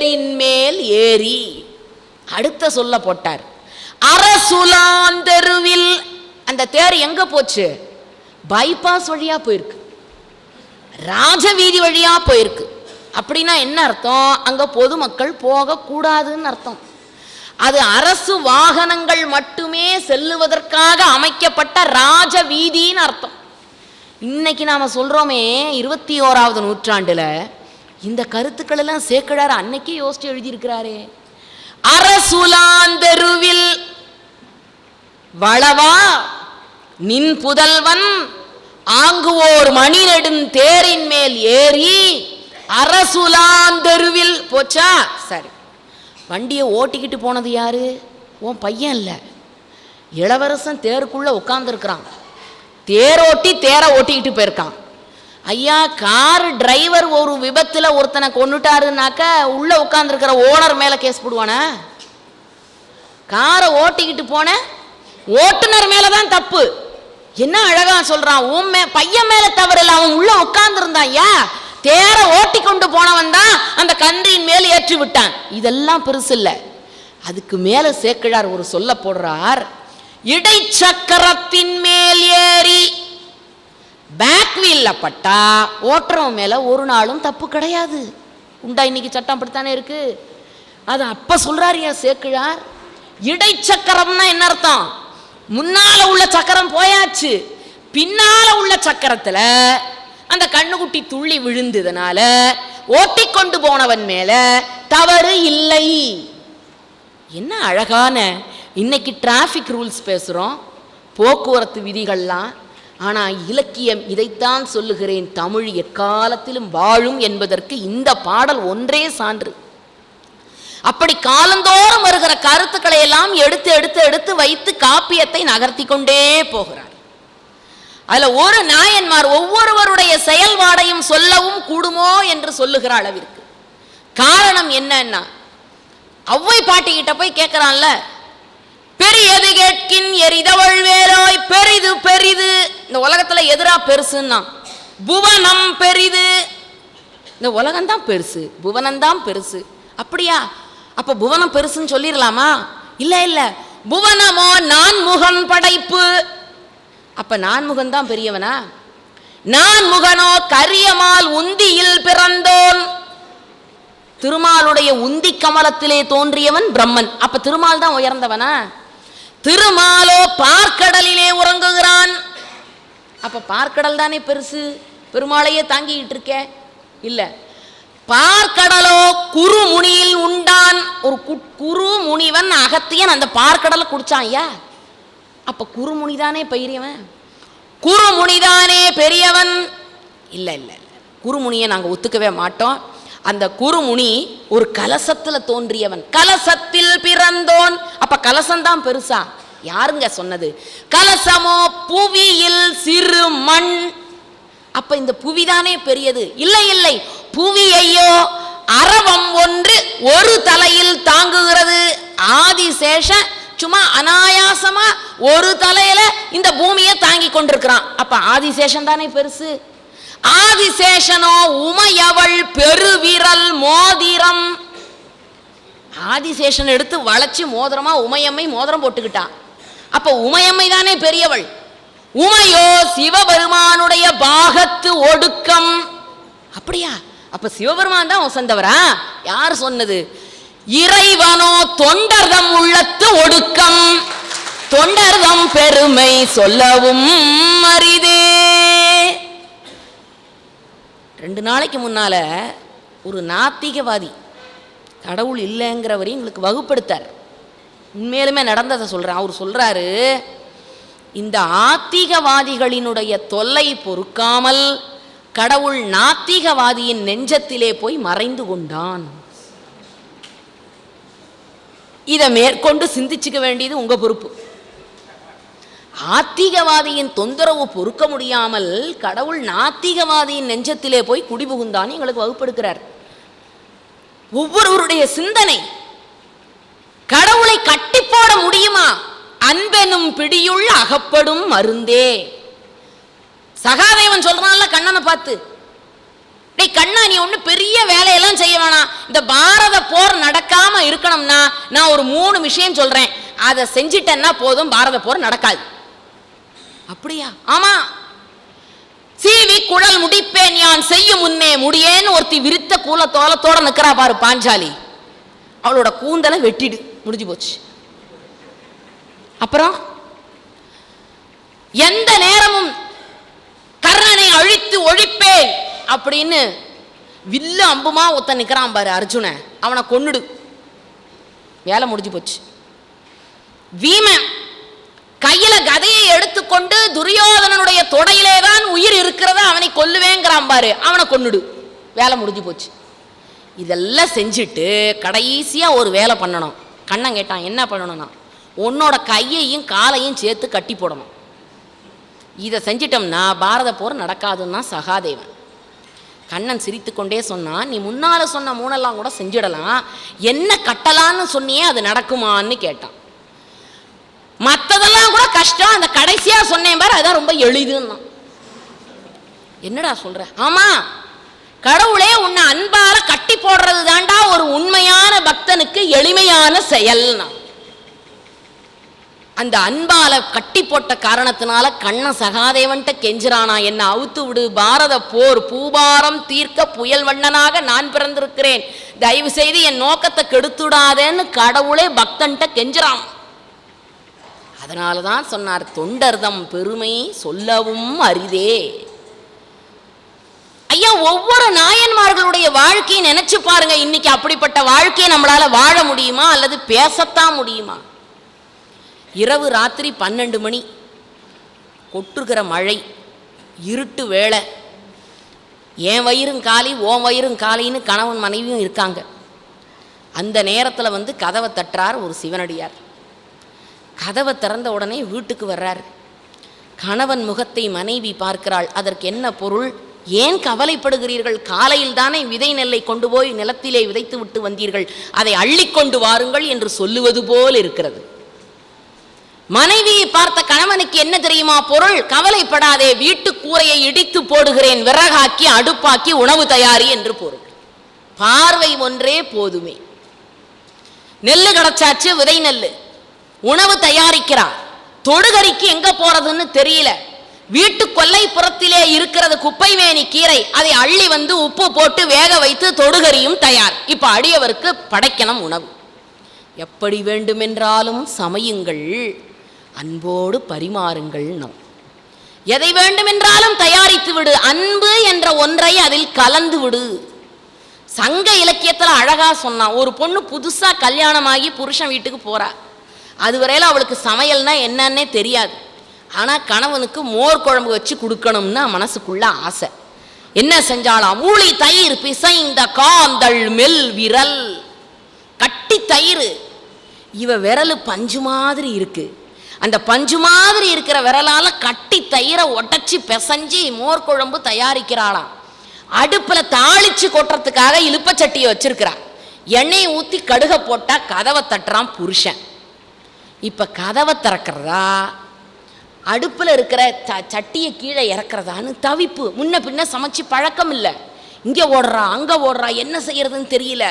தேரின் மேல் ஏறி அடுத்த சொல்ல போட்டார். அரசுலாந்தெருவில் அந்த தேர் எங்க போச்சு? பைபாஸ் வழியா போயிருக்கு. ராஜவீதி வழியா போயிருக்கு. அப்படின்னா என்ன அர்த்தம்? அங்க பொதுமக்கள் போகக்கூடாதுன்னு அர்த்தம். அது அரசு வாகனங்கள் மட்டுமே செல்லுவதற்காக அமைக்கப்பட்ட ராஜ வீதின்னு அர்த்தம். இன்னைக்கு நாம சொல்றோமே இருபத்தி ஓராவது நூற்றாண்டுல இந்த கருத்துக்கள் எல்லாம் சேக்கிழார் அன்னைக்கே யோசிச்சு எழுதியிருக்கிறாரே. அரசுலாந்தெருவில் வளவா நின் புதல்வன் ஆங்குவோர் மணி நெடும் தேரின் மேல் ஏறி அரசுலாந்தெருவில் போச்சா? சரி. வண்டியை ஓட்டிக்கிட்டு போனது யாரு? உன் பையன் இல்லை. இளவரசன் தேருக்குள்ள உட்காந்துருக்கிறான் தேரோட்டி தேரை ஓட்டிக்கிட்டு போயிருக்கான். ஐயா கார் டிரைவர் ஒரு விபத்தில் ஒருத்தனை கொண்டுட்டாருனாக்க உள்ள உட்காந்துருக்கிற ஓனர் மேலே கேஸ் போடுவானே? காரை ஓட்டிக்கிட்டு போன ஓட்டுநர் மேலே தான் தப்பு. என்ன அழகா சொல்றான் உன் மே பையன் மேல தவறு இல்லை அவன் உள்ள உட்கார்ந்துருந்தான் ஐயா. தேர ஓட்டி கொண்டு போனவன் தான் அந்த கன்றியின் மேல் ஏற்றி விட்டான். இதெல்லாம் பெருசு இல்லை. அதுக்கு மேல சேக்கிழார் ஒரு சொல்ல போடுறார் இடைச்சக்கரத்தின் மேல் ஏறி பேக் வீலில் பட்டால் ஓட்டுறவன் மேலே ஒரு நாளும் தப்பு கிடையாது. உண்டா இன்னைக்கு சட்டம் அப்படித்தானே இருக்கு? அது அப்போ சொல்றாரு ஏன் சேக்கிழார். இடைச்சக்கரம்னா என்ன அர்த்தம்? முன்னால உள்ள சக்கரம் போயாச்சு. பின்னால உள்ள சக்கரத்தில் அந்த கண்ணுக்குட்டி துள்ளி விழுந்ததுனால ஓட்டிக்கொண்டு போனவன் மேல தவறு இல்லை. என்ன அழகான இன்னைக்கு டிராஃபிக் ரூல்ஸ் பேசுகிறோம் போக்குவரத்து விதிகள்லாம் ஆனால் இலக்கியம் இதைத்தான் சொல்லுகிறேன். தமிழ் எக்காலத்திலும் வாழும் என்பதற்கு இந்த பாடல் ஒன்றே சான்று. அப்படி காலந்தோறும் வருகிற கருத்துக்களை எல்லாம் எடுத்து எடுத்து எடுத்து வைத்து காப்பியத்தை நகர்த்தி கொண்டே போகிறார். அதில் ஒரு நாயன்மார் ஒவ்வொருவருடைய செயல்பாடையும் சொல்லவும் கூடுமோ என்று சொல்லுகிற அளவிற்கு. காரணம் என்னன்னா ஒளவை பாட்டிக்கிட்ட போய் கேட்குறான்ல பெரியது கேட்கின் எரிதவள் வேலாய் பெரிது பெரிது. இந்த உலகத்துல எதிரா பெருசுன்னா புவனம் பெரிது. இந்த உலகம் தான் பெருசு புவனம் தான் பெருசு. அப்படியா? அப்ப புவனம் பெருசுன்னு சொல்லிடலாமா இல்ல இல்ல. புவனமோ நான்முகன் படைப்பு. அப்ப நான்முகன் தான் பெரியவனா? நான்முகனோ கரியமால் உந்தியில் பிறந்தோன். திருமாலுடைய உந்தி கமலத்திலே தோன்றியவன் பிரம்மன். அப்ப திருமால் தான் உயர்ந்தவனா? திருமாலோ பார்க்கடலிலே உறங்குகிறான். அப்ப பார்க்கடல் தானே பெருசு? பெருமாளையே தாங்கிக்கிட்டு இருக்க. இல்ல. பார்க்கடலோ குருமுனியில் உண்டான். ஒரு கு- குறு முனிவன் அகத்தியன் அந்த பார்க்கடலை குடிச்சான் ஐயா. அப்ப குறுமுனி தானே பெரியவன்? குறுமுனிதானே பெரியவன்? இல்ல இல்ல குருமுனியை குறுமுனியை ஒத்துக்கவே மாட்டோம். அந்த குருமுனி ஒரு கலசத்துல தோன்றியவன். கலசத்தில் பிறந்தோன். அப்ப கலசம்தான் பெருசா? யாருங்க சொன்னது? கலசமோ புவியில் சிறு மண். அப்ப இந்த புவிதானே பெரியது. இல்லை இல்லை. புவியையோ அரவம் ஒன்று ஒரு தலையில் தாங்குகிறது. ஆதிசேஷ சும்மா அனாயாசமா ஒரு தலையில இந்த பூமியை தாங்கி கொண்டிருக்கிறான். அப்ப ஆதிசேஷன் தானே பெருசு? ஆதிசேஷனோ உமையவள் பெருவிரல் மோதிரம். ஆதிசேஷன் எடுத்து வளைச்சு மோதிரமா உமையம்மை மோதிரம் போட்டுக்கிட்டான் அப்ப உமையம்மை தானே பெரியவள். உமையோ சிவபெருமானுடைய பாகத்து ஒடுக்கம். அப்படியா? அப்ப சிவபெருமான் தான் சொந்தவரா யார் சொன்னது? இறைவனோ தொண்டர்தம் உள்ளத்து ஒடுக்கம். தொண்டர்தம் பெருமை சொல்லவும் அரிதே. ரெண்டு நாளைக்கு முன்னால் ஒரு நாத்திகவாதி கடவுள் இல்லைங்கிறவரையும் எங்களுக்கு வகுப்படுத்தார். உண்மையிலுமே நடந்ததை சொல்கிறேன் அவர் சொல்கிறாரு இந்த ஆத்திகவாதிகளினுடைய தொல்லை பொறுக்காமல் கடவுள் நாத்திகவாதியின் நெஞ்சத்திலே போய் மறைந்து கொண்டான். இதை மேற்கொண்டு சிந்திச்சுக்க வேண்டியது உங்கள் பொறுப்பு. ஆத்திகவாதியின் தொந்தரவு பொறுக்க முடியாமல் கடவுள் நாத்திகவாதியின் நெஞ்சத்திலே போய் குடிபுகுந்தான்னு எங்களுக்கு வகுப்படுக்கிறார் ஒவ்வொருவருடைய சிந்தனை கடவுளை கட்டி போட முடியுமா? அன்பெனும் பிடியுள் அகப்படும் மருந்தே. சகாதேவன் சொல்றான்ல கண்ணனை பார்த்து டேய் கண்ணா நீ ஒண்ணு பெரிய வேலையெல்லாம் செய்ய வேணாம். இந்த பாரத போர் நடக்காம இருக்கணும்னா நான் ஒரு மூணு விஷயம் சொல்றேன். அதை செஞ்சிட்டேன்னா போதும் பாரத போர் நடக்காது. அப்படியா? ஆமா. சீவி குழல் முடிப்பேன் யான் செய்யும் முன்னே முடியேன்னு ஒருத்தி விரித்த கூல தோலத்தோட நிக்கிறா பாரு பாஞ்சாலி. அவளோட கூந்தலை வெட்டிடு. முடிஞ்சு போச்சு. அப்புறம்? எந்த நேரமும் கர்ணனை அழித்து ஒழிப்பேன் அப்படின்னு வில்லு அம்புமா ஒத்த நிக்கிறான் பாரு அர்ஜுன அவனை கொன்னுடு. வேலை முடிஞ்சு போச்சு. வீமன் கையில கதையை எடுத்துக்கொண்டு துரியோதனனுடைய தொடையிலே தான் உயிர் இருக்கிறத அவனை கொல்லுவேங்கிறான் பாரு. அவனை கொன்னுடு. வேலை முடிஞ்சு போச்சு. இதெல்லாம் செஞ்சுட்டு கடைசியா ஒரு வேலை பண்ணணும். கண்ணன் கேட்டான் என்ன பண்ணணும்னா உன்னோட கையையும் காலையும் சேர்த்து கட்டி போடணும். இதை செஞ்சிட்டோம்னா பாரத போர் நடக்காதுன்னா சகாதேவன். கண்ணன் சிரித்துக்கொண்டே சொன்னான் நீ முன்னால சொன்ன மூணெல்லாம் கூட செஞ்சிடலாம். என்ன கட்டலான்னு சொன்னியே அது நடக்குமான்னு கேட்டான். மற்றதெல்லாம் கூட கஷ்டம். அந்த கடைசியா சொன்னேன் பாரு அதான் ரொம்ப எளிதுன்னா. என்னடா சொல்ற? ஆமா கடவுளே உன்னை அன்பால கட்டி போடுறது தாண்டா ஒரு உண்மையான பக்தனுக்கு எளிமையான செயல்னா. அந்த அன்பால கட்டி போட்ட காரணத்தினால கண்ணன் சகாதேவன்ட்ட கெஞ்சுறானா என்ன அவுத்து விடு. பாரத போர் பூபாரம் தீர்க்க புயல் வண்ணனாக நான் பிறந்திருக்கிறேன். தயவு செய்து என் நோக்கத்தை கெடுத்துடாதேன்னு கடவுளே பக்தன்ட்ட கெஞ்சுறான். அதனால தான் சொன்னார் தொண்டர்தம் பெருமை சொல்லவும் அரிதே. ஐயா ஒவ்வொரு நாயன்மார்களுடைய வாழ்க்கையை நினைச்சு பாருங்க இன்னைக்கு அப்படிப்பட்ட வாழ்க்கையை நம்மளால வாழ முடியுமா அல்லது பேசத்தான் முடியுமா? இரவு ராத்திரி பன்னெண்டு மணி கொட்டுகிற மழை இருட்டு வேலை என் வயிறும் காலி ஓன் வயிறும் காலின்னு கணவன் மனைவியும் இருக்காங்க. அந்த நேரத்தில் வந்து கதவை தட்டுறார் ஒரு சிவனடியார். கதவை திறந்த உடனே வீட்டுக்கு வர்றார். கணவன் முகத்தை மனைவி பார்க்கிறாள். அதற்கு என்ன பொருள்? ஏன் கவலைப்படுகிறீர்கள்? காலையில் தானே விதை நெல்லை கொண்டு போய் நிலத்திலே விதைத்து விட்டு வந்தீர்கள். அதை அள்ளிக்கொண்டு வாருங்கள் என்று சொல்லுவது போல் இருக்கிறது. மனைவியை பார்த்த கணவனுக்கு என்ன தெரியுமா பொருள்? கவலைப்படாதே வீட்டு கூரையை இடித்து போடுகிறேன். விறகாக்கி அடுப்பாக்கி உணவு தயாரி என்று பொருள். பார்வை ஒன்றே போதுமே. நெல்லு கிடைச்சாச்சு விதை நெல்லு. உணவு தயாரிக்கிறார். தொடுகறிக்கு எங்க போறதுன்னு தெரியல. வீட்டு கொல்லைப்புறத்திலே இருக்கிறது குப்பைமேனி கீரை. அதை அள்ளி வந்து உப்பு போட்டு வேக வைத்து தொடுகறியும் தயார். இப்ப அடியவருக்கு படைக்கணும் உணவு. எப்படி வேண்டுமென்றாலும் சமையுங்கள். அன்போடு பரிமாறுங்கள் நம். எதை வேண்டுமென்றாலும் தயாரித்து விடு. அன்பு என்ற ஒன்றை அதில் கலந்து விடு. சங்க இலக்கியத்தில் அழகா சொன்னான். ஒரு பொண்ணு புதுசா கல்யாணமாகி புருஷன் வீட்டுக்கு போறா. அதுவரையில் அவளுக்கு சமையல்னா என்னன்னே தெரியாது. ஆனால் கணவனுக்கு மோர் குழம்பு வச்சு கொடுக்கணும்னு மனசுக்குள்ள ஆசை. என்ன செஞ்சாலாம் மூளி தயிர் பிசைந்த காந்தள் மெல் விரல். கட்டி தயிர். இவ விரல் பஞ்சு மாதிரி இருக்கு. அந்த பஞ்சு மாதிரி இருக்கிற விரலால கட்டி தயிரை உடச்சி பிசைஞ்சு மோர் குழம்பு தயாரிக்கிறாளாம். அடுப்பில் தாளிச்சு கொட்டுறதுக்காக இழுப்பச்சட்டியை வச்சிருக்கிறா. எண்ணெயை ஊற்றி கடுகை போட்டால் கதவை தட்டுறான் புருஷன். இப்போ கதவை திறக்கிறதா? அடுப்பில் இருக்கிற ச சட்டியை கீழே இறக்குறதான்னு தவிப்பு. முன்ன பின்ன சமைச்சு பழக்கம் இல்லை. இங்கே ஓடுறா அங்கே ஓடுறா என்ன செய்யறதுன்னு தெரியல.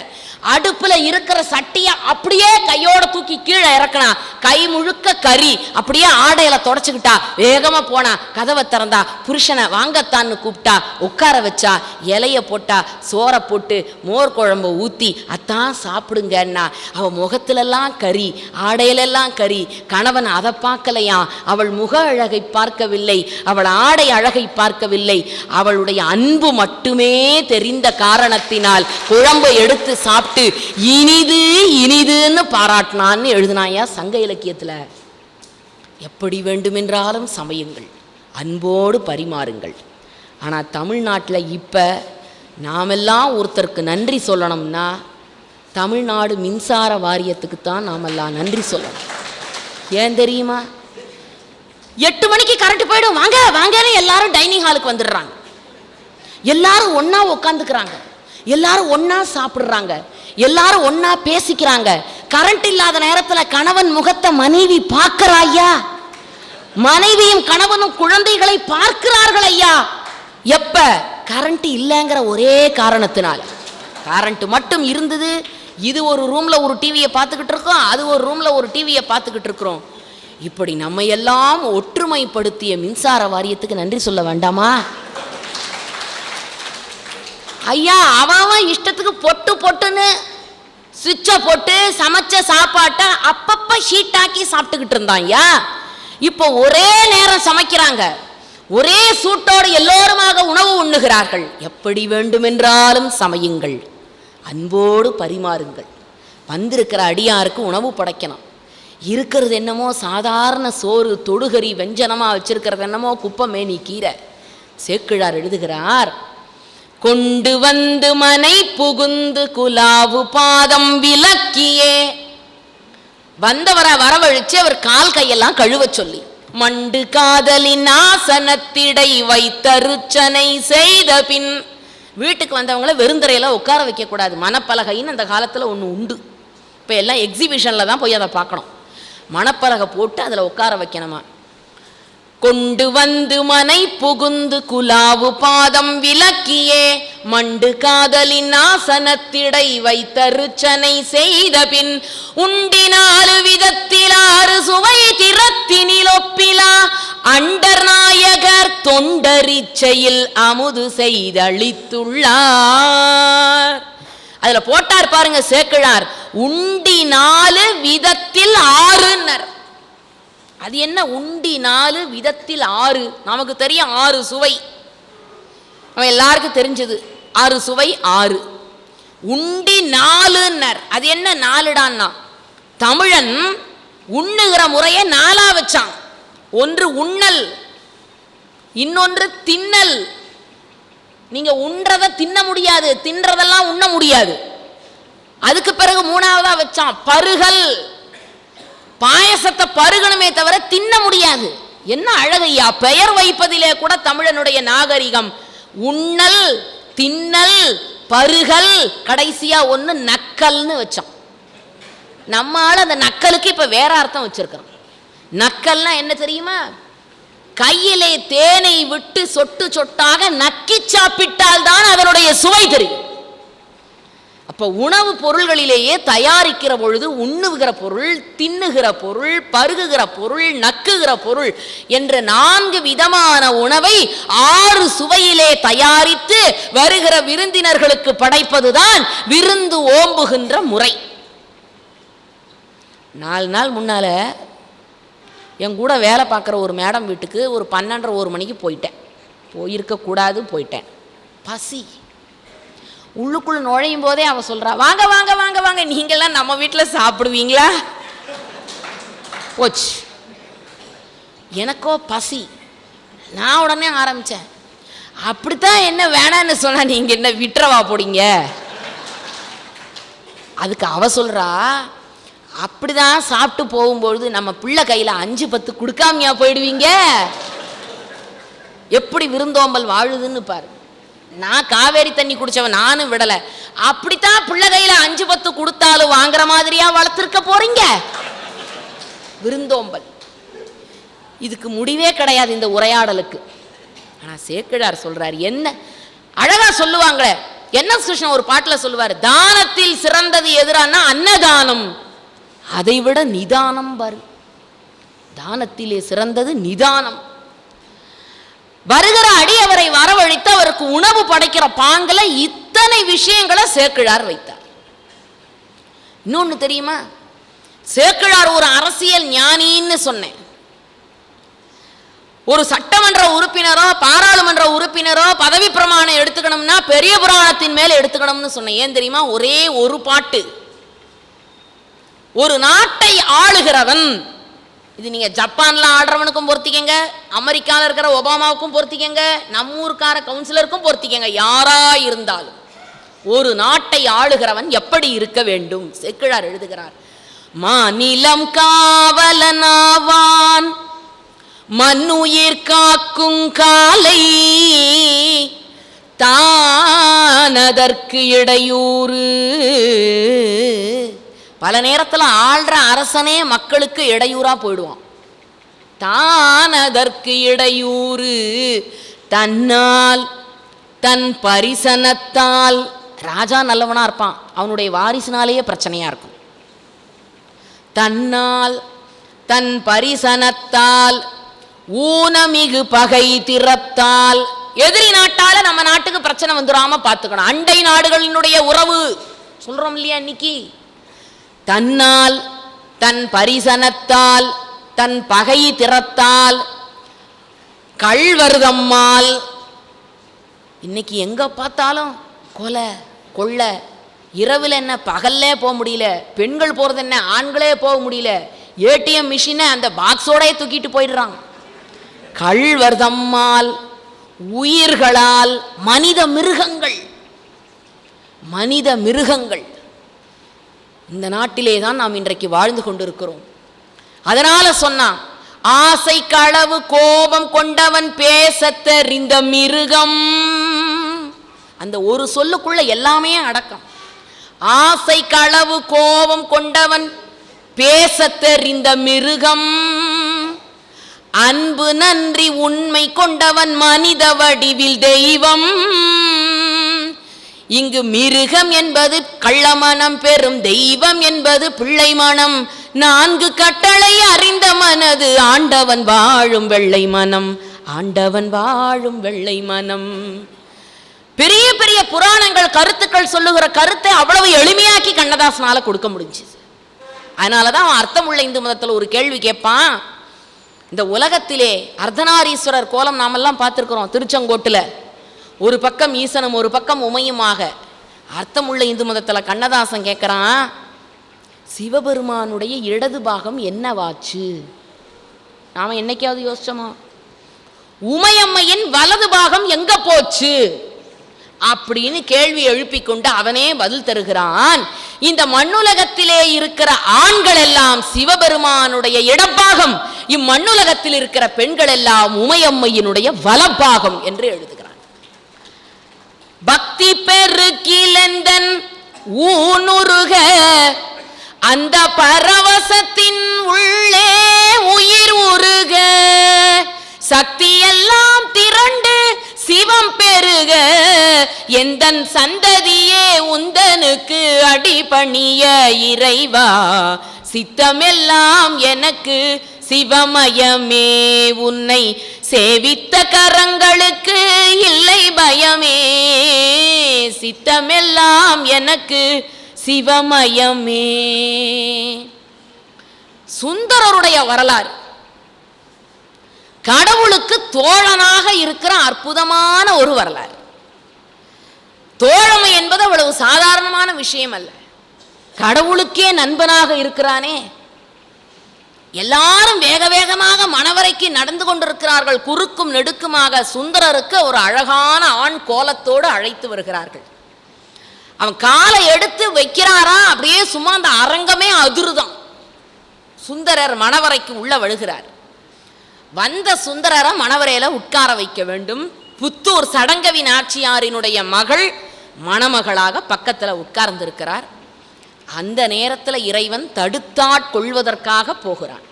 அடுப்புல இருக்கிற சட்டியை அப்படியே கையோட தூக்கி கீழே இறக்கினா கை முழுக்க கறி அப்படியே ஆடையில தொடச்சுக்கிட்டா வேகமாக போனா கதவை திறந்தா புருஷனை வாங்கத்தான்னு கூப்பிட்டா உட்கார வச்சா இலைய போட்டா சோறை போட்டு மோர் குழம்பு ஊற்றி அத்தான் சாப்பிடுங்கன்னா அவள் முகத்திலெல்லாம் கறி ஆடையிலெல்லாம் கறி கணவன் அதை பார்க்கலையாம் அவள் முக அழகை பார்க்கவில்லை அவள் ஆடை அழகை பார்க்கவில்லை அவளுடைய அன்பு மட்டுமே தெரிந்த காரணத்தினால் குழம்பை எடுத்து சாப்பிட்டு இனிது இனிதுன்னு பாராட்டினான்னு எழுதினாயா சங்க இலக்கியத்துல. எப்படி வேண்டுமென்றாலும் சமையுங்கள் அன்போடு பரிமாறுங்கள். ஆனால் தமிழ்நாட்டில் இப்போ நாமெல்லாம் ஒருத்தருக்கு நன்றி சொல்லணும்னா தமிழ்நாடு மின்சார வாரியத்துக்கு தான் நாமெல்லாம் நன்றி சொல்லணும். ஏன் தெரியுமா? எட்டு மணிக்கு கரண்ட் போயிடும் வாங்க வாங்கன்னு எல்லாரும் டைனிங் ஹாலுக்கு வந்துடுறாங்க. எல்லாரும் ஒன்றா உட்காந்துக்கிறாங்க எல்லாரும் ஒன்றா சாப்பிடுறாங்க. எல்லாரும் ஒன்றா பேசிக்கிறாங்க. கரண்ட் இல்லாத நேரத்துல கணவன் முகத்தை மனைவி பார்க்கிறாயா மனைவியும் கணவனும் குழந்தைகளை பார்க்கிறார்கள் ஐயா? எப்ப? கரண்ட் இல்லைங்கிற ஒரே காரணத்தினால. கரண்ட் மட்டும் இருந்தது. இது ஒரு ரூம்ல ஒரு டிவியை பார்த்துக்கிட்டு இருக்கோம். அது ஒரு ரூம்ல ஒரு டிவியை பார்த்துக்கிட்டு இருக்கிறோம். இப்படி நம்ம எல்லாம் ஒற்றுமைப்படுத்திய மின்சார வாரியத்துக்கு நன்றி சொல்ல வேண்டாமா? ஐயா அவன் அவன் இஷ்டத்துக்கு பொட்டு பொட்டுன்னு சுவிட்சை போட்டு சமைச்ச சாப்பாட்டை அப்பப்ப ஷீட்டாக்கி சாப்பிட்டுக்கிட்டு இருந்தான் ஐயா. இப்போ ஒரே நேரம் சமைக்கிறாங்க. ஒரே சூட்டோடு எல்லோருமாக உணவு உண்ணுகிறார்கள். எப்படி வேண்டுமென்றாலும் சமையுங்கள். அன்போடு பரிமாறுங்கள். வந்திருக்கிற அடியாருக்கு உணவு படைக்கணும். இருக்கிறது என்னமோ சாதாரண சோறு தொடுகறி வெஞ்சனமாக வச்சிருக்கிறது என்னமோ குப்பமேனி கீரை. சேக்கிழார் எழுதுகிறார் கொண்டு வந்து மனை புகுந்து குலாவு பாதம் விலக்கியே வந்தவரை வரவழிச்சு அவர் கால் கையெல்லாம் கழுவ சொல்லி மண்டு காதலின் ஆசனத்திடை வைத்தருச்சனை செய்த பின் வீட்டுக்கு வந்தவங்கள வெறுந்தரையில உட்கார வைக்க கூடாது மனப்பலகைன்னு அந்த காலத்துல ஒன்று உண்டு. இப்போ எல்லாம் எக்ஸிபிஷன்ல தான் போய் அதை பார்க்கணும். மணப்பலகை போட்டு அதில் உட்கார வைக்கணுமா? கொண்டு வந்து மனை புகுந்து குலாவு பாதம் விலக்கியே மண்டு காதலின் ஆசனத்திடை வைத்தருச்சனை செய்த பின் உண்டினாலு விதத்தில் ஆறு சுவை திறத்தினில் ஒப்பிலா அண்டர் நாயகர் தொண்டரிச்சையில் அமுது செய்தளித்துள்ளார் அதுல போட்டார் பாருங்க சேக்கிழார் உண்டி நாலு விதத்தில் ஆறுன்னர் அது என்ன உண்டி நாலு விதத்தில் ஆறு. நமக்கு தெரியும் ஆறு சுவை. நம்ம எல்லாருக்கும் தெரிஞ்சது. ஆறு சுவை ஆறு. உண்டி நாலுன்னர். அது என்ன நாலுடான்னா? தமிழன் உண்ணுகிற முறையை நாலா வச்சான். ஒன்று உண்ணல் இன்னொன்று தின்னல். நீங்க உண்றத தின்ன முடியாது. தின்றதெல்லாம் உண்ண முடியாது. அதுக்கு பிறகு மூணாவதா வச்சான் பருகல். பாயசத்தை பருகணுமே தவிர தின்ன முடியாது. என்ன அழகையா? பெயர் வைப்பதிலே கூட தமிழனுடைய நாகரிகம். உண்ணல் தின்னல் பருகல் கடைசியா ஒண்ணு நக்கல்னு வச்சோம் நம்மால் அந்த நக்கலுக்கு இப்ப வேற அர்த்தம் வச்சிருக்கிறோம். நக்கல்னா என்ன தெரியுமா? கையிலே தேனை விட்டு சொட்டு சொட்டாக நக்கி சாப்பிட்டால் தான் அதனுடைய சுவை தெரியும். அப்போ உணவு பொருள்களிலேயே தயாரிக்கிற பொழுது உண்ணுகிற பொருள் தின்னுகிற பொருள் பருகுகிற பொருள் நக்குகிற பொருள் என்ற நான்கு விதமான உணவை ஆறு சுவையிலே தயாரித்து வருகிற விருந்தினர்களுக்கு படைப்பதுதான் விருந்து ஓம்புகின்ற முறை. நாலு நாள் முன்னால என் கூட வேலை பார்க்குற ஒரு மேடம் வீட்டுக்கு ஒரு பன்னெண்டரை ஒரு மணிக்கு போயிட்டேன். போயிருக்கக்கூடாது போயிட்டேன். பசி. உள்ளுக்குள்ள நுழையும் போதே அவன் சொல்றா வாங்க வாங்க வாங்க வாங்க நீங்கெல்லாம் நம்ம வீட்டில் சாப்பிடுவீங்களா? போச்சு. எனக்கோ பசி. நான் உடனே ஆரம்பித்தேன் அப்படித்தான் என்ன வேணான்னு சொன்னா நீங்க என்ன விட்டுறவா போடிங்க அதுக்கு அவ சொல்றா அப்படிதான் சாப்பிட்டு போகும்பொழுது நம்ம பிள்ளை கையில அஞ்சு பத்து கொடுக்காமையா போயிடுவீங்க? எப்படி விருந்தோம்பல் வாழுதுன்னு பாரு. நான் காவேரி தண்ணி குடிச்சவன் நானும் விடல. அப்படித்தான் பிள்ளை கையில அஞ்சு பத்து கொடுத்தாலும் வாங்குற மாதிரியா வளர்த்துருக்க போறீங்க? விருந்தோம்பல். இதுக்கு முடிவே கிடையாது இந்த உரையாடலுக்கு. ஆனா சேக்கிழார் சொல்றார் என்ன? அழகா சொல்லுவாங்களே. என்ன கிருஷ்ணன் ஒரு பாட்டுல சொல்லுவார் தானத்தில் சிறந்தது எதிரானா அன்னதானம்? அதை விட நிதானம் பாரு. தானத்திலே சிறந்தது நிதானம். வருகிற அடியவரை வரவழைத்து அவருக்கு உணவு படைக்கிற பாங்கல இத்தனை விஷயங்களை சேக்கிழார் வைத்தார். இன்னொன்னு தெரியுமா? சேக்கிழார் ஒரு அரசியல் ஞானின்னு சொன்னேன். ஒரு சட்டமன்ற உறுப்பினரோ பாராளுமன்ற உறுப்பினரோ பதவி பிரமாணம் எடுத்துக்கணும்னா பெரிய புராணத்தின் மேல எடுத்துக்கணும்னு சொன்னேன். ஏன் தெரியுமா? ஒரே ஒரு பாட்டு. ஒரு நாட்டை ஆளுகிறவன் இது நீங்கள் ஜப்பானில் ஆடுறவனுக்கும் பொருத்திக்கங்க அமெரிக்கால இருக்கிற ஒபாமாவுக்கும் பொருத்திக்கங்க நம்ம ஊருக்கார கவுன்சிலருக்கும் பொருத்திக்கங்க யாரா இருந்தாலும். ஒரு நாட்டை ஆளுகிறவன் எப்படி இருக்க வேண்டும்? செக்கிழார் எழுதுகிறார் மாநிலம் காவலனாவான் மண்ணுயிர் காக்கும் காலை தானதற்கு இடையூறு. பல நேரத்தில் ஆள்ற அரசனே மக்களுக்கு இடையூறா போயிடுவான். தான் அதற்கு இடையூறு தன்னால் தன் பரிசனத்தால். ராஜா நல்லவனா இருப்பான் அவனுடைய வாரிசுனாலேயே பிரச்சனையா இருக்கும். தன்னால் தன் பரிசனத்தால் ஊனமிகு பகை திறத்தால். எதிரி நாட்டால நம்ம நாட்டுக்கு பிரச்சனை வந்துடாம பார்த்துக்கணும் அண்டை நாடுகளினுடைய உறவு சொல்றோம் இல்லையா இன்னைக்கு? தன்னால் தன் பரிசனத்தால் தன் பகை திறத்தால் கள்வருதம்மாள் இன்னைக்கு எங்க பார்த்தாலும் கொலை கொள்ள இரவில் என்ன பகல்லே போக முடியல பெண்கள் போகிறது என்ன ஆண்களே போக முடியல ஏடிஎம் மிஷினை அந்த பாக்ஸோடயே தூக்கிட்டு போயிடுறாங்க கள்வர்தம்மால் உயிர்களால் மனித மிருகங்கள் மனித மிருகங்கள். இந்த நாட்டிலே தான் நாம் இன்றைக்கு வாழ்ந்து கொண்டிருக்கிறோம். அதனால சொன்னான் ஆசை களவு கோபம் கொண்டவன் பேசத்தறிந்த மிருகம். அந்த ஒரு சொல்லுக்குள்ள எல்லாமே அடக்கம். ஆசை களவு கோபம் கொண்டவன் பேசத்தறிந்த மிருகம். அன்பு நன்றி உண்மை கொண்டவன் மனித வடிவில் தெய்வம். இங்கு மிருகம் என்பது கள்ளமனம் பெறும் தெய்வம் என்பது பிள்ளை மனம் நான்கு கட்டளை அறிந்த மனது ஆண்டவன் வாழும் வெள்ளை மனம் ஆண்டவன் வாழும் வெள்ளை மனம் பெரிய பெரிய புராணங்கள் கருத்துக்கள் சொல்லுகிற கருத்தை அவ்வளவு எளிமையாக்கி கண்ணதாசனால கொடுக்க முடிஞ்சுது. அதனால தான் அவன் அர்த்தமுள்ள இந்து மதத்தில் ஒரு கேள்வி கேட்பான் இந்த உலகத்திலே அர்த்தநாரீஸ்வரர் கோலம் நாமெல்லாம் பார்த்துருக்குறோம் திருச்செங்கோட்டில். ஒரு பக்கம் ஈசனும் ஒரு பக்கம் உமையுமாக. அர்த்தமுள்ள இந்து மதத்தில் கண்ணதாசன் கேட்குறான் சிவபெருமானுடைய இடது பாகம் என்னவாச்சு? நாம் என்னைக்காவது யோசிச்சோமா? உமையம்மையின் வலது பாகம் எங்க போச்சு? அப்படின்னு கேள்வி எழுப்பிக் கொண்டு அவனே பதில் தருகிறான். இந்த மண்ணுலகத்திலே இருக்கிற ஆண்கள் எல்லாம் சிவபெருமானுடைய இடப்பாகம் இம்மண்ணுலகத்தில் இருக்கிற பெண்கள் எல்லாம் உமையம்மையினுடைய வலப்பாகம் என்று எழுதுகிறான். பக்தி பெருக்கிலந்தன் ஊனுருக அந்த பரவசத்தின் உள்ளே உயிர் உருக. சக்தியெல்லாம் திரண்டு சிவம் பெருக எந்தன் சந்ததியே உந்தனுக்கு அடிபணிய இறைவா. சித்தமெல்லாம் எனக்கு சிவமயமே உன்னை சேவித்த கரங்களுக்கு இல்லை பயமே. சித்தமெல்லாம் எனக்கு சிவமயமே. சுந்தரருடைய வரலாறு. கடவுளுக்கு தோழனாக இருக்கிற அற்புதமான ஒரு வரலாறு. தோழமை என்பது அவ்வளவு சாதாரணமான விஷயம் அல்ல கடவுளுக்கே நண்பனாக இருக்கிறானே. எல்லாரும் வேக வேகமாக மணவரைக்கு நடந்து கொண்டிருக்கிறார்கள். குறுக்கும் நெடுக்குமாக சுந்தரருக்கு ஒரு அழகான ஆண் கோலத்தோடு அழைத்து வருகிறார்கள். அவன் காலை எடுத்து வைக்கிறாரா? அப்படியே சும்மா அந்த அரங்கமே அதிருதான். சுந்தரர் மணவரைக்கு உள்ள வழுகிறார். வந்த சுந்தரரை மணவரையில உட்கார வைக்க வேண்டும். புத்தூர் சடங்கவி நாச்சியாரினுடைய மகள் மணமகளாக பக்கத்தில் உட்கார்ந்திருக்கிறார். அந்த நேரத்துல இறைவன் தடுத்தாட் கொள்வதற்காக போகிறான்.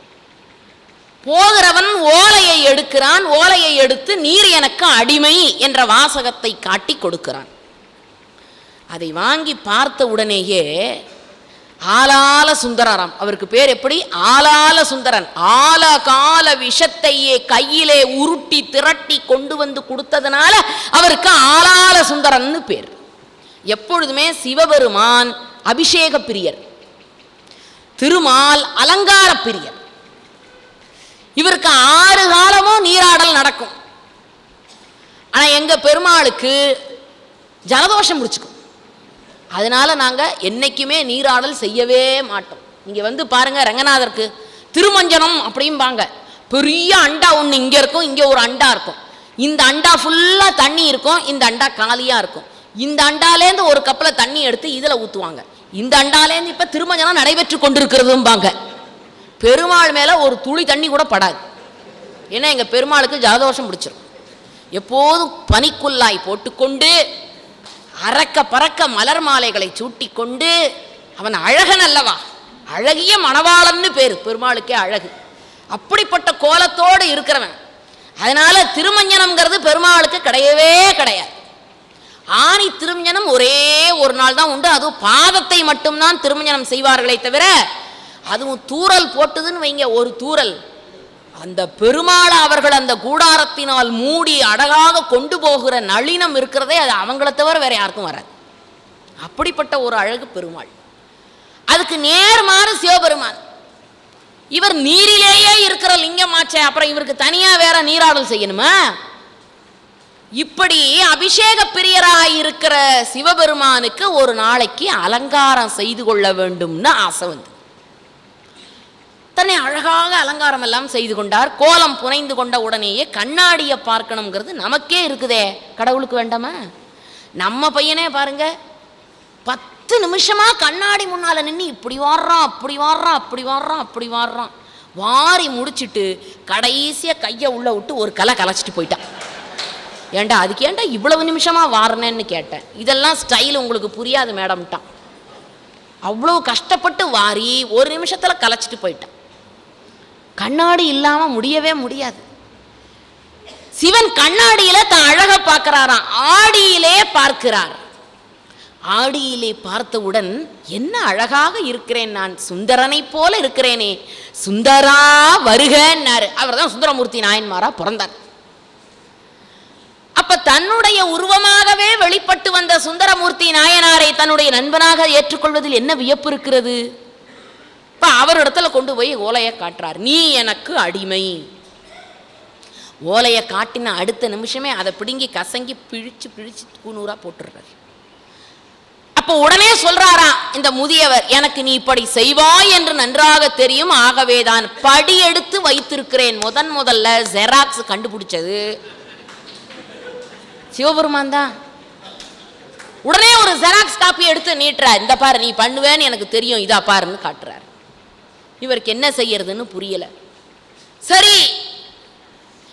போகிறவன் ஓலையை எடுக்கிறான் ஓலையை எடுத்து நீர் எனக்கு அடிமை என்ற வாசகத்தை காட்டி கொடுக்கிறான். அதை வாங்கி பார்த்த உடனேயே ஆலால சுந்தரராம் அவருக்கு பேர் எப்படி? ஆலால சுந்தரன். ஆல கால விஷத்தையே கையிலே உருட்டி திரட்டி கொண்டு வந்து கொடுத்ததுனால அவருக்கு ஆலால சுந்தரன்னு பேர். எப்பொழுதுமே சிவபெருமான் அபிஷேக பிரியர் திருமால் அலங்கார பிரியர் இவருக்கு ஆறு காலமும் நீராடல் நடக்கும். ஆனா எங்க பெருமாளுக்கு ஜலதோஷம் முடிச்சுக்கும் அதனால நாங்க என்னைக்குமே நீராடல் செய்யவே மாட்டோம். இங்கே வந்து பாருங்க ரங்கநாதருக்கு திருமஞ்சனம் அப்படிம்பாங்க. பெரிய அண்டா ஒன்று இங்கே இருக்கும் இங்கே ஒரு அண்டா இருக்கும். இந்த அண்டா ஃபுல்லா தண்ணி இருக்கும் இந்த அண்டா காலியாக இருக்கும். இந்த அண்டாலேருந்து ஒரு கப்பில் தண்ணி எடுத்து இதில் ஊற்றுவாங்க இந்த அண்டாலேருந்து இப்போ திருமஞ்சனம் நடைபெற்று கொண்டிருக்கிறதும்பாங்க. பெருமாள் மேலே ஒரு துளி தண்ணி கூட படாது. ஏன்னா எங்கள் பெருமாளுக்கு ஜலதோஷம் பிடிச்சிரும். எப்போதும் பனிக்குல்லாய் போட்டுக்கொண்டு அறக்க பறக்க மலர் மாலைகளை சூட்டி கொண்டு அவன் அழகன் அல்லவா? அழகிய மணவாளன்னு பேர் பெருமாளுக்கே அழகு. அப்படிப்பட்ட கோலத்தோடு இருக்கிறவன். அதனால திருமஞ்சனம்ங்கிறது பெருமாளுக்கு கிடையவே கிடையாது. ஆணி திருமஞ்சனம் ஒரே ஒரு நாள் தான் உண்டு. அதுவும் பாதத்தை மட்டும்தான் திருமஞ்சனம் செய்வார்களே தவிர அதுவும் தூரல் போட்டுதுன்னு வைங்க ஒரு தூரல் அந்த பெருமாளை அவர்கள் அந்த கூடாரத்தினால் மூடி அழகாக கொண்டு போகிற நளினம் இருக்கிறதே அது அவங்கள தவிர வேற யாருக்கும் வராது. அப்படிப்பட்ட ஒரு அழகு பெருமாள். அதுக்கு நேர்மாறு சிவபெருமான். இவர் நீரிலேயே இருக்கிற லிங்கமாச்சே அப்புறம் இவருக்கு தனியா வேற நீராடல் செய்யணுமா? இப்படி அபிஷேக பிரியராய் இருக்கிற சிவபெருமானுக்கு ஒரு நாளைக்கு அலங்காரம் செய்து கொள்ள வேண்டும்னு ஆசை வந்து. தன்னை அழகாக அலங்காரம் எல்லாம் செய்து கொண்டார். கோலம் புனைந்து கொண்ட உடனேயே கண்ணாடியை பார்க்கணுங்கிறது நமக்கே இருக்குதே. கடவுளுக்கு வேண்டாமா? நம்ம பையனே பாருங்க பத்து நிமிஷமா கண்ணாடி முன்னால நின்று இப்படி வாடுறான் அப்படி வாடுறான் அப்படி வாடுறான் அப்படி வாடுறான் வாரி முடிச்சிட்டு கடைசியாக கையை உள்ள விட்டு ஒரு கலை கலைச்சிட்டு போயிட்டான். ஏன்டா அதுக்கு ஏண்டா இவ்வளவு நிமிஷமா வாரணேன்னு கேட்டேன். இதெல்லாம் ஸ்டைல் உங்களுக்கு புரியாது மேடம்ட்டான் அவ்வளோ கஷ்டப்பட்டு வாரி ஒரு நிமிஷத்தில் கலைச்சிட்டு போயிட்டான். கண்ணாடி இல்லாமல் முடியவே முடியாது. சிவன் கண்ணாடியில தான் அழகை பார்க்கிறாராம். ஆடியிலே பார்க்கிறார். ஆடியிலே பார்த்தவுடன் என்ன அழகாக இருக்கிறேன் நான். சுந்தரனை போல இருக்கிறேனே. சுந்தரா வருகன்னாரு அவர் தான் சுந்தரமூர்த்தி நாயன்மாரா பிறந்தார். அப்ப தன்னுடைய உருவமாகவே வெளிப்பட்டு வந்த சுந்தரமூர்த்தி நாயனாரை தன்னுடைய நண்பனாக ஏற்றுக்கொள்வதில் என்ன வியப்பு இருக்கிறது? இப்ப அவரிடத்துல கொண்டு போய் ஓலையை காட்டுறார். நீ எனக்கு அடிமை. ஓலையை காட்டின அடுத்த நிமிஷமே அதை பிடுங்கி கசங்கி பிழிச்சு பிழிச்சு கூனூரா போட்டுடுறார். அப்போ உடனே சொல்றாராம் இந்த முதியவர் எனக்கு நீ இப்படி செய்வாய் என்று நன்றாக தெரியும். ஆகவேதான் படி எடுத்து வைத்திருக்கிறேன். முதன் முதல்ல ஜெராக்ஸ் கண்டுபிடிச்சது. சிவபெருமான் தான் உடனே ஒரு ஜெராக்ஸ் காப்பி எடுத்து நீட்டுறார். இந்த பாரு நீ பண்ணுவேன்னு எனக்கு தெரியும். இதா பாருன்னு காட்டுறார். இவருக்கு என்ன செய்யறதுன்னு புரியல. சரி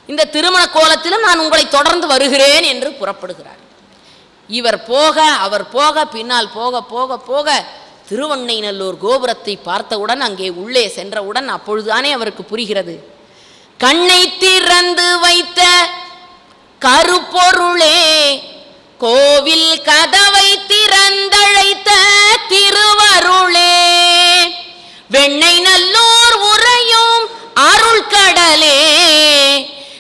இந்த திருமண கோலத்திலும் நான் உங்களை தொடர்ந்து வருகிறேன் என்று புறப்படுகிறார். இவர் போக அவர் போக பின்னால் போக போக போக திருவண்ணைநல்லூர் கோபுரத்தை பார்த்தவுடன் அங்கே உள்ளே சென்றவுடன் அப்பொழுதுதானே அவருக்கு புரிகிறது. கண்ணை திறந்து வைத்த கருப்பொருளே கோவில் கதவை திறந்தழைத்த திருவருளே. வெண்ணை நல்லோர் உறையும் அருள் கடலே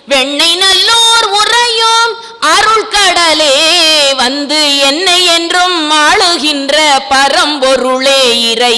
வெண்ணை நல்லோர் உறையும் அருள் கடலே வந்து என்னை என்றும் ஆளுகின்ற பரம்பொருளே இறை